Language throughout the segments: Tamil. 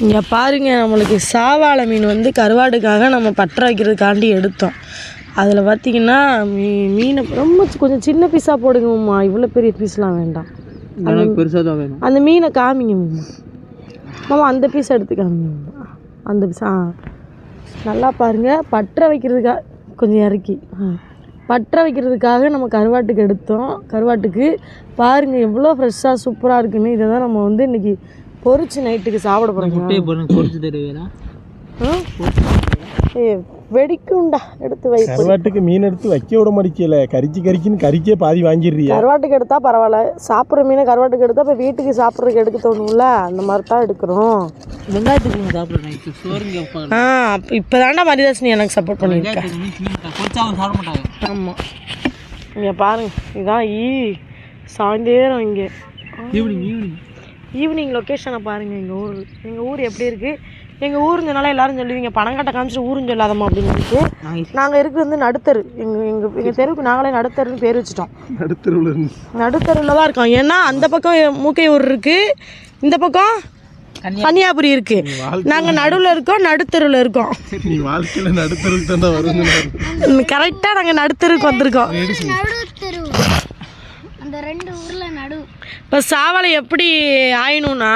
இங்கே பாருங்க நம்மளுக்கு சாவாழை மீன் வந்து கருவாடுக்காக நம்ம பற்ற வைக்கிறதுக்காண்டி எடுத்தோம். அதில் பார்த்தீங்கன்னா மீ மீனை ரொம்ப கொஞ்சம் சின்ன பீஸாக போடுங்கம்மா. இவ்வளோ பெரிய பீஸ்லாம் வேண்டாம். அந்த மீனை காமிங்க மாமா அந்த பீஸ் எடுத்து காமிங்க அந்த பீஸ் ஆ. நல்லா பாருங்கள் பற்ற வைக்கிறதுக்காக கொஞ்சம் இறக்கி. பற்ற வைக்கிறதுக்காக நம்ம கருவாட்டுக்கு எடுத்தோம். கருவாட்டுக்கு பாருங்கள் எவ்வளோ ஃப்ரெஷ்ஷாக சூப்பராக இருக்குன்னு. இதை தான் நம்ம வந்து இன்னைக்கு பொரிச்சு நைட்டுக்கு சாப்பிட போகிறோம் முட்டையை தருவீங்களா? ஏ வெடிக்கும்டா. எடுத்து வை. கருவாட்டுக்கு மீன் எடுத்து வைக்க விட மாட்டேங்கல கரிச்சு கரிச்சுன்னு கறிக்கே பாதி வாங்கிடுறியா. கருவாட்டுக்கு எடுத்தா பரவாயில்ல. சாப்பிட்ற மீனை கருவாட்டுக்கு எடுத்தா இப்போ வீட்டுக்கு சாப்பிட்றதுக்கு எடுக்க தோணும்ல? அந்த மாதிரி தான் எடுக்கிறோம். வெங்காயத்துக்கு சாப்பிட்றேன் ஆ இப்போ தாண்டா மரிதாசினி எனக்கு சப்போர்ட் பண்ணியிருக்கேன் மாட்டாங்க. ஆமாம் இங்கே பாருங்க. இதுதான் ஈ. சாயந்தரம் இங்கே. Evening evening. ஈவினிங் லொக்கேஷனை பாருங்கள் எங்கள் ஊர். எங்கள் ஊர் எப்படி இருக்குது எங்கள் ஊருங்கனால எல்லாரும் சொல்லுவீங்க பணங்கட்டை காமிச்சிட்டு ஊரும் சொல்லாதம்மா அப்படின்னு சொல்லிட்டு. நாங்கள் இருக்கிறது வந்து நடுத்தரு. எங்கள் எங்கள் எங்கள் தெருவுக்கு நாங்களே நடுத்தருன்னு பேர் வச்சுட்டோம். நடுத்தருவில் இருந்து. நடுத்தருவில் தான் இருக்கோம். ஏன்னா அந்த பக்கம் மூக்கையூர் இருக்குது இந்த பக்கம் கன்னியாகுமரி இருக்குது நாங்கள் நடுவில் இருக்கோம் நடுத்தருவில் இருக்கோம். நீ வாழ்க்கையில் நடுத்தருக்கு தாண்டா வருங்க கரெக்டாக நாங்கள் நடுத்தருக்கு வந்திருக்கோம். தெரு அந்த ரெண்டு இப்போ சாவலை எப்படி ஆயணும்னா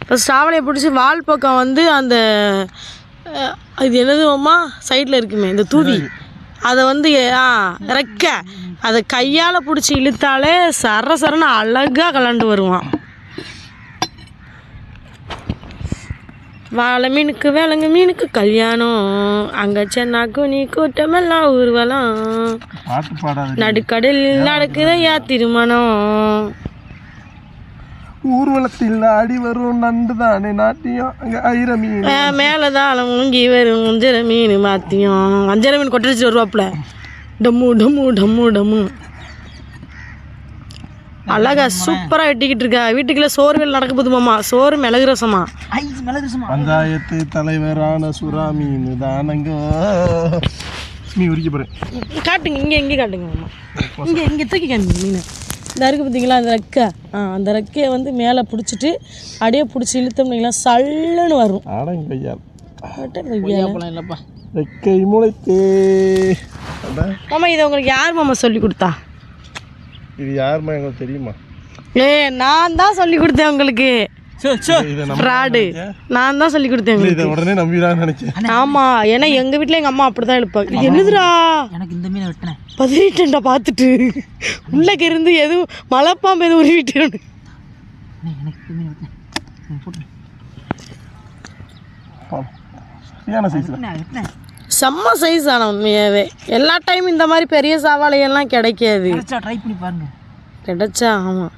இப்போ சாவலையை பிடிச்சி வால் பக்கம் வந்து அந்த இது என்னதுமா சைடில் இருக்குமே இந்த தூவி. அதை வந்து ஆ ரெக்க அதை கையால் பிடிச்சி இழுத்தாலே சர சரன்னு அழகாக கலண்டு வருவான். வாழை மீனுக்கு வேலைங்க மீனுக்கு கல்யாணம். அங்கே சென்னாக்கும் நீ கூட்டமெல்லாம் ஊர்வலம். நடுக்கடலில் நடக்குதையா திருமணம். ஊர்வலத்தில் ஆடி வரும் நண்டு தானே நாட்டியம். அங்க ஐர மீன். மேலே தான் மூங்கி வரும் அஞ்சரை மீன் மாத்தியம். அஞ்சரை மீன் கொட்டடிச்சு வருவாப்புல. டம்மு டம்மு டம்மு டம்மு. அழகா சூப்பராக வெட்டிக்கிட்டு இருக்கா. வீட்டுக்குள்ள சோறு வேலை நடக்க போகுது மாமா. சோறு மிளகு ரசமா. பஞ்சாயத்து தலைவரான சுறா மீன் தானங்க மீன் உரிக்க போறேன். காட்டுங்க இங்கே இங்கே காட்டுங்க மாமா. இங்கே இங்கே தூக்கி காட்டுங்க மீன். இந்த இருக்கு பார்த்தீங்களா அந்த ரெக்கை? ஆ அந்த ரெக்கையை வந்து மேலே பிடிச்சிட்டு அப்படியே பிடிச்சி இழுத்தோம்னீங்களா சல்லுன்னு வரும். இல்லைப்பா. ரெக்கை முளைத்தே. மாமா இதை உங்களுக்கு யார் மாமா சொல்லி கொடுத்தா? இது யாருமா எங்களுக்கு தெரியுமா? ஏ நான் தான் சொல்லி கொடுத்தேன் உங்களுக்கு. ஃப்ராடு நான் தான் சொல்லி கொடுத்தேன் இதை உங்களுக்கு. உடனே நம்பிடான்னு நினைச்சேன் ஆமா ஏன்னா எங்க வீட்ல எங்க அம்மா அப்படிதான் எழுப்பாங்க இது என்னதுடா? எனக்கு இந்த மீனை வெட்டினேன். பதறிட்டேன்டா பார்த்துட்டு. உள்ளக்க இருந்து எதுவும் மலைப்பாம்பு எதுவும் உருவிட்டு. சரியான சைஸ்ல செம்ம சைஸ் ஆன உண்மையாவே. எல்லா டைம் இந்த மாதிரி பெரிய சாவாளையெல்லாம் கிடைக்காது. கிடைச்சா ட்ரை பண்ணி பாருங்க. கிடைச்சா ஆமா.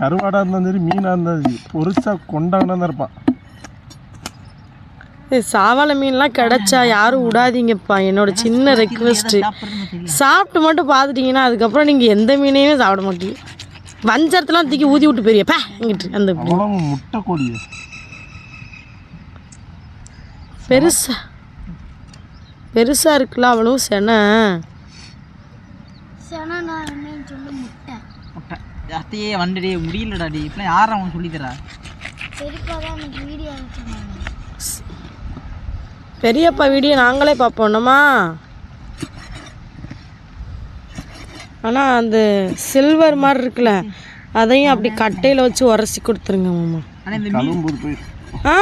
கருவாடா இருந்தாலும் சரி மீனா இருந்தாலும் சரி பொரிச்சா கொண்டாங்கன்னா தான் இருப்பான். சாவாளை மீன்லாம் கிடைச்சா யாரும் விடாதீங்கப்பா. என்னோட சின்ன ரெக்வெஸ்ட்டு சாப்பிட்டு மட்டும் பார்த்துட்டீங்கன்னா அதுக்கப்புறம் நீங்கள் எந்த மீனையுமே சாப்பிட மாட்டீங்க. வஞ்சரத்தெல்லாம் தூக்கி ஊதி விட்டு பெரியப்பா எங்கிட்டு அந்த முட்டை கோழி பெருசா. பெருசாக இருக்குல்ல அவ்வளவும் செனை? செனன்னு சொல்லி முட்டை. முட்டை. அத்தையே வண்டடி முடியலடா டி இப்பெல்லாம் யாரும் அவன் சொல்லி தரா பெரியப்பா வீடியோ சொன்னாங்க பெரியப்பா வீடியோ நாங்களே பார்ப்போம்னமா ஆனால் அந்த சில்வர் மாதிரி இருக்குல்ல அதையும் அப்படி கட்டையில் வச்சு உரசி கொடுத்துருங்க மாமா. ஆனால் இந்த மீன் ஆ?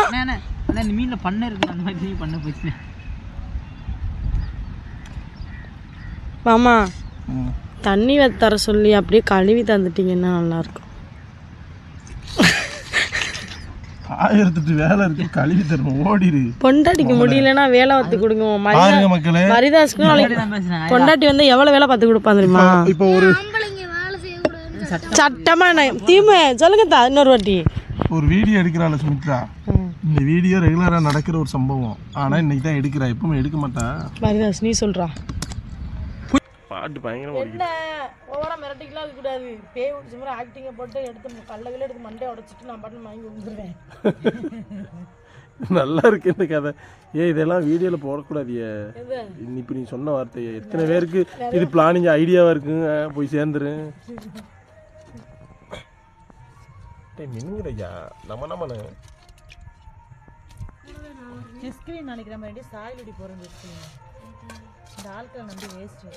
இந்த மீனில் பண்ணை இருக்கு அந்த மாதிரி பண்ண போச்சு. மாமா. தண்ணி வ தர சொல்லி அப்படியே கழுவி தந்துட்டீங்கன்னா நல்லாயிருக்கும் ஆயிரத்தெட்டு வேலை இருக்கு கழுவி தரணும் ஓடிடு பொண்டாட்டிக்கு முடியலன்னா வேலை பார்த்து கொடுங்க மரிதா பாருங்க மக்களே. பேசுகிறேன் பொண்டாட்டி வந்து எவ்வளோ வேலை பார்த்து கொடுப்பா தெரியுமா? இப்போ ஒரு ஆம்பளைங்க வேலை செய்யக்கூடாதுன்னு சட்டமா. நான் தீமை. சொல்லுங்க தா இன்னொரு வாட்டி. ஒரு வீடியோ எடுக்கிறாள் சுமித்ரா. இந்த வீடியோ ரெகுலராக நடக்கிற ஒரு சம்பவம். ஆனால் இன்னைக்கு தான் எடுக்கிறா. எப்பவுமே எடுக்க மாட்டா. மரிதாஸ் நீ சொல்றா. பாட்டு பயங்கரமா என்ன? ஓவரா மிரட்டிக்கலாம் இருக்கக்கூடாது பேய் பிடிச்ச மாதிரி ஆக்டிங்கை போட்டு எடுத்து கல்லகில எடுத்து மண்டையை உடச்சிட்டு நான் பாட்டு வாங்கி விழுந்துருவேன். நல்லா இருக்கு இந்த கதை. ஏ இதெல்லாம் வீடியோவில் போடக்கூடாதியே. எது? இப்போ நீ சொன்ன வார்த்தையை எத்தனை பேருக்கு இது பிளானிங் ஐடியாவாக இருக்குங்க போய் சேர்ந்துரு. டேய் மின்னுங்கடையா நம்ம ஸ்கிரீன் நினைக்கிறேன் வேண்டி சாயலுடி ஸ்கிரீன் இந்த ஆட்களை நம்பி வேஸ்ட்டு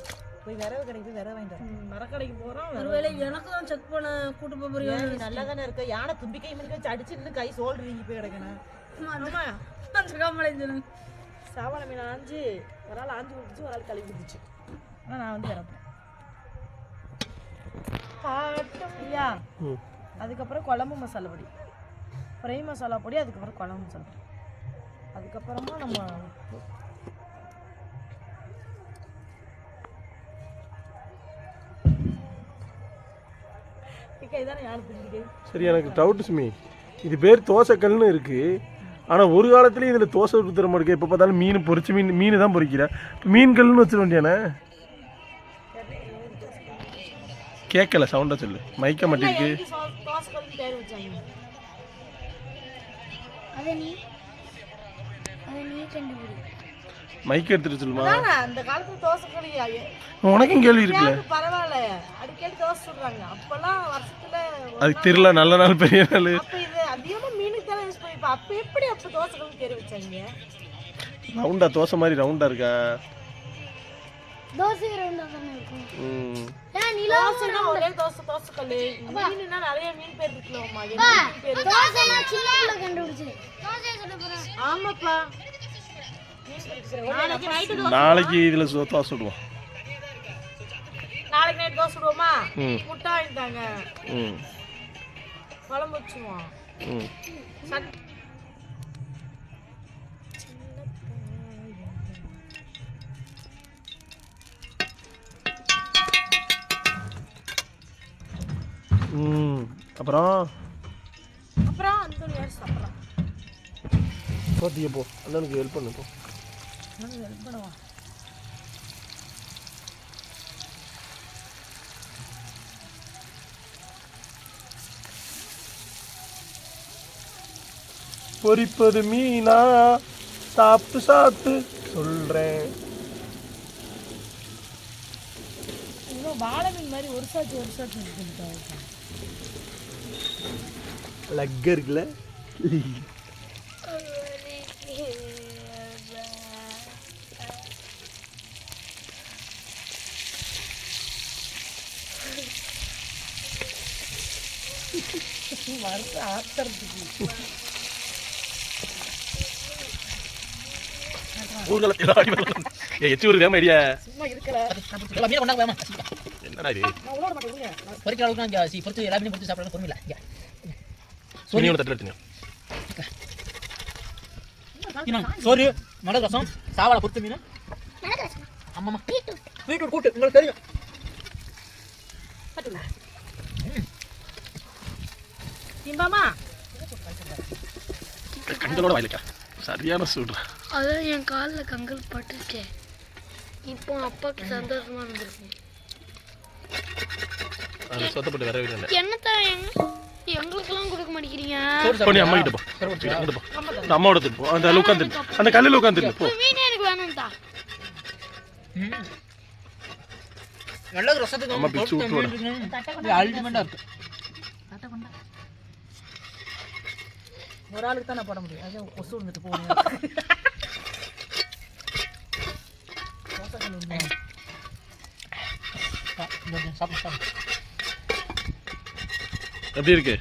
போய் விரவு கடைக்கு போய் விரவு வாங்கிட்டு வரோம் மரக்கடைக்கு போகிறோம் ஒருவேளை எனக்கு தான் செக் பண்ண கூட்டு போறியா? நீ நல்லா தானே இருக்க. யானை தும்பி கை மணிக்கு வச்சு அடிச்சு இன்னும் கை வீங்கி போய் கிடக்கணும் சாவண மீன் ஆஞ்சு ஒரு ஆள் ஆஞ்சு கொடுத்துச்சு ஒரு ஆள் கழுவி கொடுத்துச்சு ஆனால் நான் வந்து இறப்பேன் காட்டும். அதுக்கப்புறம் குழம்பு மசாலா பொடி. ஃப்ரை மசாலா பொடி அதுக்கப்புறம் குழம்பு மசாலா பொடி. அதுக்கப்புறமா நம்ம சரி எனக்கு டவுட் சுமி. இது பேர் தோசைக்கல்னு இருக்கு. ஆனால் ஒரு காலத்துலேயும் இதில் தோசை ஊற்றுற மாதிரி இருக்கு எப்போ பார்த்தாலும் மீன் பொரிச்சு மீன் மீன் தான் பொரிக்கிற இப்போ மீன்கள்னு வச்சிட வேண்டியானே கேட்கல சவுண்டாக சொல்லு. மைக்க மாட்டேங்குது அதை நீ அதை நீ கண்டுபிடி. மைக் எடுத்துட்டு சொல்லுமா? அந்த காலத்துல தோசை களி உனக்கும் கேள்வி இருக்குல்ல? பரவாயில்ல? அடிக்கடி தோசை சுடுறாங்க. அப்பெல்லாம் வருஷத்துல அதுக்கு தெரியல நல்ல நாள் பெரிய நாள். அப்ப இது அதிகமா மீனுக்கு தானே யூஸ் பண்ணி அப்ப எப்படி அப்ப தோசைகளும் பேர் வச்சாங்க? ரவுண்டா தோசை மாதிரி ரவுண்டா இருக்கா? தோசை ரெண்டா தானே இருக்கும். ம். தோசைனா ஒரே தோசை தோசை கல்லு. மீனுனா நிறைய மீன் பேர் இருக்குல்லம்மா. தோசை நான் சின்ன பிள்ளை கண்டுபிடிச்சு தோசையை சொல்ல போறேன் ஆமாப்பா. நாளைக்கு இதில் தோசை சுடுவோம். நாளைக்கு நைட் தோசை சுடுவோமா. முட்டை வாங்கிட்டாங்க குழம்பு வச்சுருவோம். அப்புறம்? அப்புறம் அந்த போ அண்ணனுக்கு ஹெல்ப் பண்ணு போ. ஹெல்ப் பண்ணுவா பொரிப்பது மீனா? சாப்பிட்டு சாப்பிட்டு சொல்றேன். இன்னும் வாழை மீன் மாதிரி ஒரு சாச்சு ஒரு சாச்சு லக்க இருக்குல்ல? வருஷ ஆத்திரத்துக்கு ஊர்வலத்தில் ஆடி வரலாம். ஏய், எச்சி ஒரு வேம ஐடியா சும்மா இருக்கல. எல்லாம் மீனை கொண்டாங்க வேமா. என்னடா இது? நான் விட மாட்டேங்க பொறிக்கிற அளவுக்கு இங்கே சி பொறுத்து எல்லா மீனும் பொறுத்து சாப்பிட்றது பொறுமையில்லை இங்கே. துணியோட தட்டில் எடுத்துங்க இன்னும் சோறு மிளகு ரசம் சாவாடை பொறுத்து மீன். ஆமாம்மா. பீட்ரூட் கூட்டு உங்களுக்கு தெரியும். திம்பாமா கண்களோட வாயிலக்கா சரியான சூடுறா அதான் என் காலில் கங்கல் பட்டுருக்கேன் இப்போ அப்பாவுக்கு சந்தோஷமா இருந்திருக்கும் அது சொத்தப்பட்டு வரவே இல்லை. என்னத்தான் எங்க எங்களுக்கெல்லாம் கொடுக்க மாட்டேங்கிறீங்க? சோறு போ நீ அம்மா கிட்ட போ. அங்கிட்டு போ. இந்த அம்மாவோட திட்டு போ. அந்த உட்காந்து அந்த கல்லில் உட்காந்து போ. மீன் எனக்கு வேணும்தா ம். மிளகு ரசத்துக்கு அம்மா பிச்சு விட்டுருவாடா. அல்டிமேட்டாக இருக்கு. ஒரு ஆளுக்கு தான் நான் போட முடியும். அது கொசு வந்துட்டு போகணும் எப்படி இருக்கு?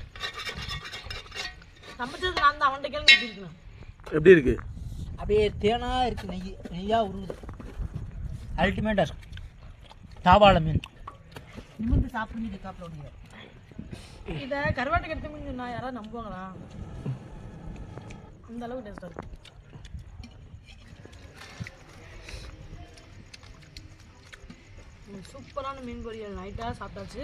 சமைச்சது நான் தான் அவன்கிட்ட கேள்வி எப்படி இருக்கணும் எப்படி இருக்கு? அப்படியே தேனா இருக்கு நெய் நெய்யா உருகுது அல்டிமேட்டாக இருக்கு. தாவாள மீன். நிமிர்ந்து சாப்பிட்டு இது சாப்பிட முடியாது இதை கருவாட்டுக்கு எடுத்து மீன் சொன்னா யாராவது நம்புவாங்களா? இந்த அளவுக்கு டேஸ்டாக இருக்கும் சூப்பரான மீன் பொரியல். நைட்டாக சாப்பிட்டாச்சு.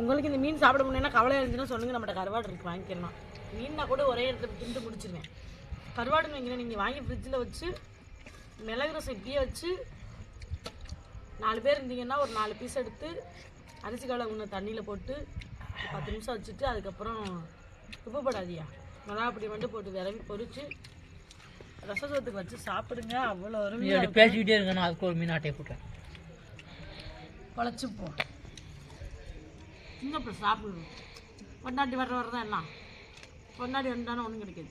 உங்களுக்கு இந்த மீன் சாப்பிட முடியும்னா கவலை இருந்துச்சுன்னா சொல்லுங்கள் நம்மகிட்ட கருவாடு இருக்கு வாங்கிக்கலாம் மீன்னா கூட ஒரே இடத்துல திண்டு முடிச்சிருவேன் கருவாடுன்னு வைங்க நீங்கள் வாங்கி ஃப்ரிட்ஜில் வச்சு மிளகு ரசம் இப்படியே வச்சு நாலு பேர் இருந்தீங்கன்னா ஒரு நாலு பீஸ் எடுத்து அரிசி காலை ஒன்று தண்ணியில் போட்டு பத்து நிமிஷம் வச்சுட்டு அதுக்கப்புறம் உப்பு போடாதியா மிளகாப்பொடி மட்டும் போட்டு விரவி பொரிச்சு ரசத்துக்கு வச்சு சாப்பிடுங்க. அவ்வளோ அருமையாக பேசிக்கிட்டே இருங்க நான் அதுக்கு ஒரு மீன் ஆட்டையை போட்டேன் பழச்சுப்போம் இன்னும் அப்புறம் சாப்பிடுவோம் பொண்டாட்டி வர தான் எல்லாம். பொண்டாட்டி வந்தானே ஒன்றும் கிடைக்காது.